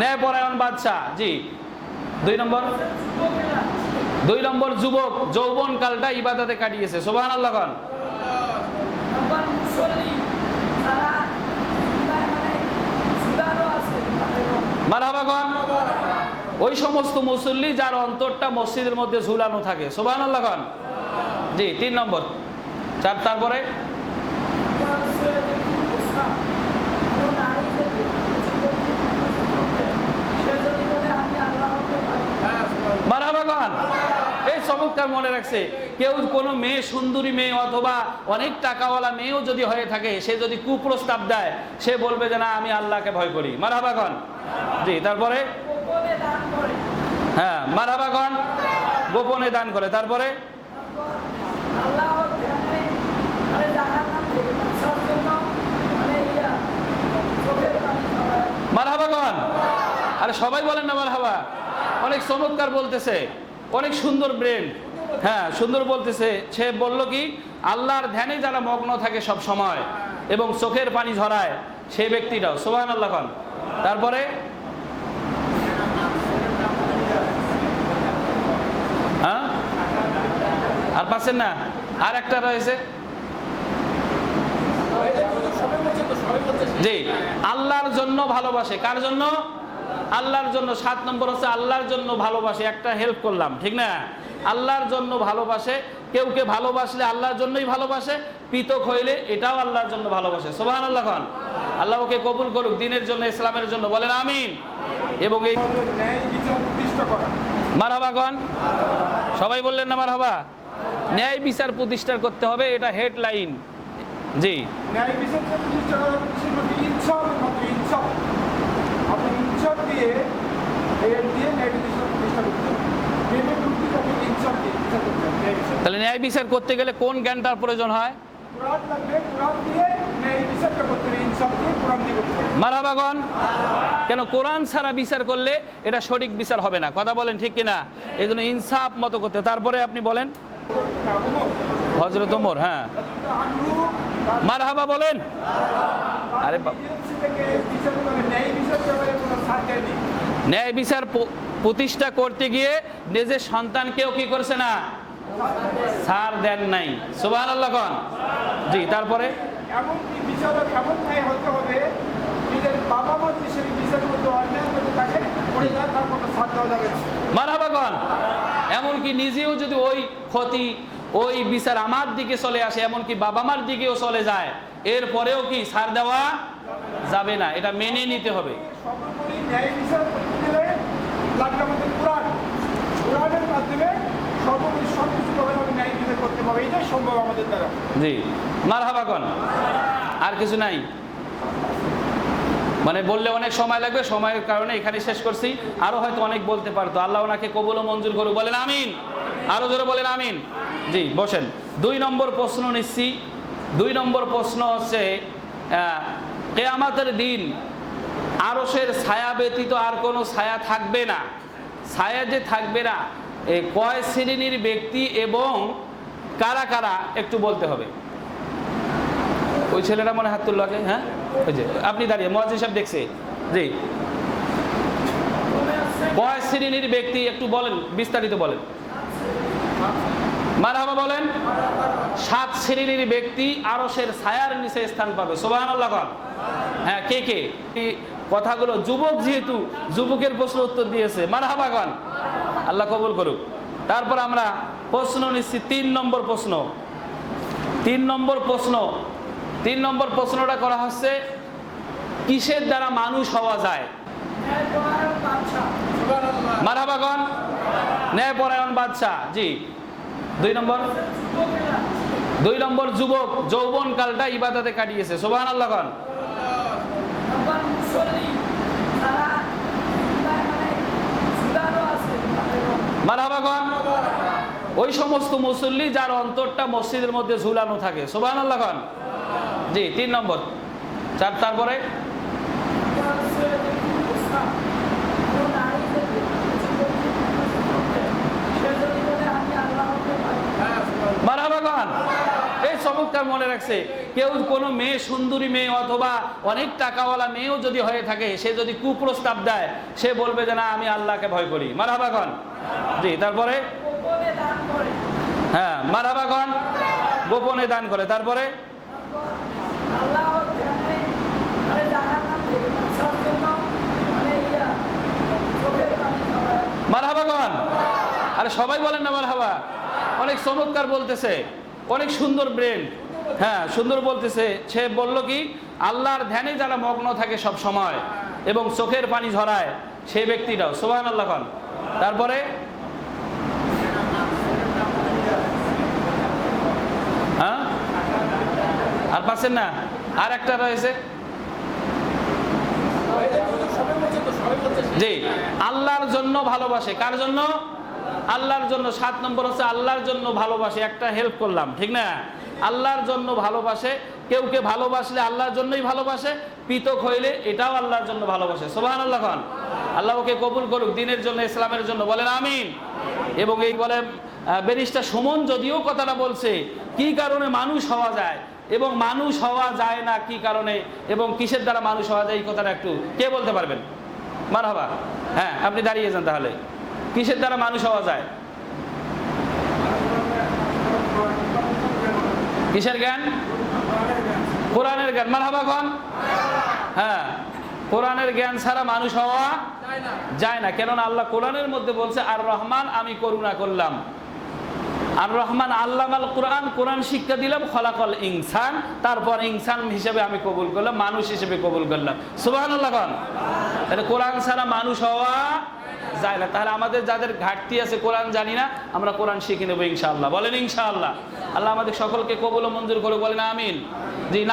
ন্যায়পরায়ণ বাদশাহ জি। দুই নম্বর? দুই নম্বর যুবক যৌবন কালটা ইবাদতে কাটিয়েছে। সোবাহান আল্লাহ খান ওই সমস্ত মুসল্লি যার অন্তরটা মসজিদের মধ্যে ঝুলানো থাকে। সোবাহান আল্লাহ খান জি, তিন নম্বর। চার, তারপরে? এই চমৎকার মনে রাখছে, কেউ কোনো মেয়ে সুন্দরী মেয়ে অথবা অনেক টাকাওয়ালা মেয়েও যদি হয়ে থাকে, সে যদি কুপ্রস্তাব দেয়, সে বলবে যে না, আমি আল্লাহকে ভয় করি। মারহাবা খান জি, তারপরে? হ্যাঁ মারহাবা খান গোপনে দান করে। তারপরে? মারহাবা খান আরে সবাই বলেন না মারহাবা। অনেক চমৎকার বলতেছে, অনেক সুন্দর ব্রেন হ্যাঁ সুন্দর বলতেছে, সে বলল কি, আল্লাহর ধ্যানে যারা মগ্ন থাকে সব সময় এবং চোখের পানি ঝরায় সেই ব্যক্তিটাও। সোহান আল্লাহ খান তারপরে হ্যাঁ? আর পাচ্ছেন না? আর একটা রয়েছে। জি, আল্লাহর জন্য ভালোবাসে। কার জন্য? আল্লাহর জন্য সাত নম্বর হচ্ছে আল্লাহর জন্য ভালোবাসে, একটা হেল্প করলাম, ঠিক না? আল্লাহর জন্য ভালোবাসে, কেউ কে ভালোবাসলে আল্লাহর জন্যই ভালোবাসে, পৃথক হইলে এটাও আল্লাহর জন্য ভালোবাসে। সোহান আল্লাহ খান। আল্লাহ ওকে কবুল করুক, দিনের জন্য, ইসলামের জন্য, বলেন আমিন। এবং এই ন্যায় বিচার প্রতিষ্ঠা করা মারহাবা খান, সবাই বললেন না মারহাবা? ন্যায় বিচার প্রতিষ্ঠা করতে হবে, এটা হেডলাইন জি। ন্যায় বিচার প্রতিষ্ঠা দিয়ে এর দিয়ে ন্যায় বিচার প্রতিষ্ঠা করতে হবে। প্রেমের ভিত্তিতে আপনি দিয়ে বিচার করতে হবে? তাহলে ন্যায় বিচার করতে গেলে কোন জ্ঞানটার প্রয়োজন হয়? কোরআন লাগবে কোরআন দিয়ে ন্যায় বিচারটা করতে হবে ইনসাফ দিয়ে কোরআন দিয়ে করতে হবে। মারাবাগন কেন কোরআন ছাড়া বিচার করলে এটা সঠিক বিচার হবে না? কথা বলেন ঠিক কিনা? এই জন্য ইনসাফ মতো করতে তারপরে আপনি বলেন। হজরত ওমর হ্যাঁ। মারহাবা বলেন। আরে বা- থেকে বিচার করে ন্যায় বিচার প্রতিষ্ঠা করতে গিয়ে নিজের সন্তানকেও কি করছে না? ছাড় দেন নাই। সুবাহ আল্লাহ জি তারপরে? এমনকি বিচারক এমন ন্যায় হতে হবে নিজের বাবা মা যে বিচার করতে অন্যায় করতে তাকে পড়ে যায় তার কোনো ছাড় দেওয়া যাবে না। মারহাবাগন এমনকি নিজেও যদি ওই ক্ষতি ওই বিচার আমার দিকে চলে আসে এমনকি বাবা মার দিকেও চলে যায় এরপরেও কি সার দেওয়া যাবে না এটা মেনে নিতে হবে। জি। মারহাবাগন আর কিছু নাই। মানে বললে অনেক সময় লাগবে সময়ের কারণে এখানে শেষ করছি। আরও হয়তো অনেক বলতে পারতো। আল্লাহ ওনাকে কবুল ও মঞ্জুর করুক। বলেন আমিন। আরও জোরে বলেন আমিন। জি বসেন। দুই নম্বর প্রশ্ন নিচ্ছি। দুই নম্বর প্রশ্ন হচ্ছে কেয়ামাতের দিন আরসের ছায়া ব্যতীত আর কোনো ছায়া থাকবে না। ছায়া যে থাকবে না, এ কয় শ্রেণির ব্যক্তি এবং কারা কারা, একটু বলতে হবে। ওই ছেলেটা মনে হাত তুললো আগে হ্যাঁ? ওই যে, আপনি দাঁড়িয়ে মহাজি সাহেব দেখছে। জি। কয় শ্রেণির ব্যক্তি, একটু বলেন, বিস্তারিত বলেন। মারহাবা বলেন। সাত শ্রেণির ব্যক্তি আরসের ছায়ার নিচে স্থান পাবে। আল্লাহ হ্যাঁ কে কে? কথাগুলো যুবক যেহেতু, যুবকের প্রশ্ন উত্তর দিয়েছে। মারহাবা গন আল্লাহ কবুল করুক। তারপর আমরা প্রশ্ন নিচ্ছি, তিন নম্বর প্রশ্ন। তিন নম্বর প্রশ্ন। তিন নম্বর প্রশ্নটা করা হচ্ছে, কিসের দ্বারা মানুষ হওয়া যায়? মারহাবাগন ন্যায়পরায়ণ বাদশাহ। জি। দুই নম্বর। দুই নম্বর যুবক যৌবন কালটা ইবাদতে কাটিয়েছে। সোবাহান আল্লাহ খান ওই সমস্ত মুসল্লি যার অন্তরটা মসজিদের মধ্যে ঝুলানো থাকে। সোবাহান আল্লাহ খান জি, তিন নম্বর। চার, তারপরে মারহাবাগন এই চমৎকার মনে রাখছে, কেউ কোনো মেয়ে সুন্দরী মেয়ে অথবা অনেক টাকাওয়ালা মেয়েও যদি হয়ে থাকে, সে যদি কুপ্রস্তাব দেয়, সে বলবে যে না, আমি আল্লাহকে ভয় করি। মারহাবাগন জি, তারপরে? হ্যাঁ মারহাবাগন গোপনে দান করে। তারপরে? মারহাবাগন আরে সবাই বলেন না মারহাবা। অনেক চমৎকার বলতেছে। অনেক সুন্দর ব্রেন হ্যাঁ সুন্দর বলতেছে, সে বলল কি, আল্লাহর ধ্যানে যারা মগ্ন থাকে সব সময় এবং চোখের পানি ঝরায়, সেই ব্যক্তিটাও। সোহান আল্লাহ খান তারপরে? হ্যাঁ? আর পাচ্ছেন না? আর একটা রয়েছে? জি। আল্লাহর জন্য ভালোবাসে। কার জন্য? আল্লাহর জন্য। সাত নম্বর হচ্ছে আল্লাহর জন্য ভালোবাসে। একটা হেল্প করলাম, ঠিক না? আল্লাহর জন্য ভালোবাসে। কেউ কে ভালোবাসলে আল্লাহর জন্যই ভালোবাসে পিতক হইলে এটাও আল্লাহর জন্য ভালোবাসে। সোবাহান আল্লাহ খান। আল্লাহ ওকে কবুল করুক, দিনের জন্য, ইসলামের জন্য। বলেন আমিন। এবং এই বলে বেরিস্টার সুমন যদিও কথাটা বলছে, কি কারণে মানুষ হওয়া যায় এবং মানুষ হওয়া যায় না কি কারণে এবং কিসের দ্বারা মানুষ হওয়া যায়, এই কথাটা একটু কে বলতে পারবেন? মারহাবা। হ্যাঁ আপনি দাঁড়িয়ে যান তাহলে। কিসের দ্বারা মানুষ হওয়া যায়? কিসের জ্ঞান? কোরআনের জ্ঞান। মারহাবা খন হ্যাঁ কোরআনের জ্ঞান ছাড়া মানুষ হওয়া যায় না। কেননা আল্লাহ কোরআনের মধ্যে বলছে আর রহমান আমি করুণা করলাম। আর রহমান আল্লামাল কোরআন কোরআন শিক্ষা দিলাম, খলাকল ইনসান, তারপর ইনসান হিসেবে আমি কবুল করলাম, মানুষ হিসেবে কবুল করলাম। সুবাহান আল্লাহ তাহলে কোরআন ছাড়া মানুষ হওয়া যায় না। তাহলে আমাদের যাদের ঘাটতি আছে, কোরআন জানি না, আমরা কোরআন শিখে নেব ইনশাআল্লাহ। বলেন ইনশাআল্লাহ। আল্লাহ আমাদের সকলকে কবল মঞ্জুর করে বলেন আমিন। জি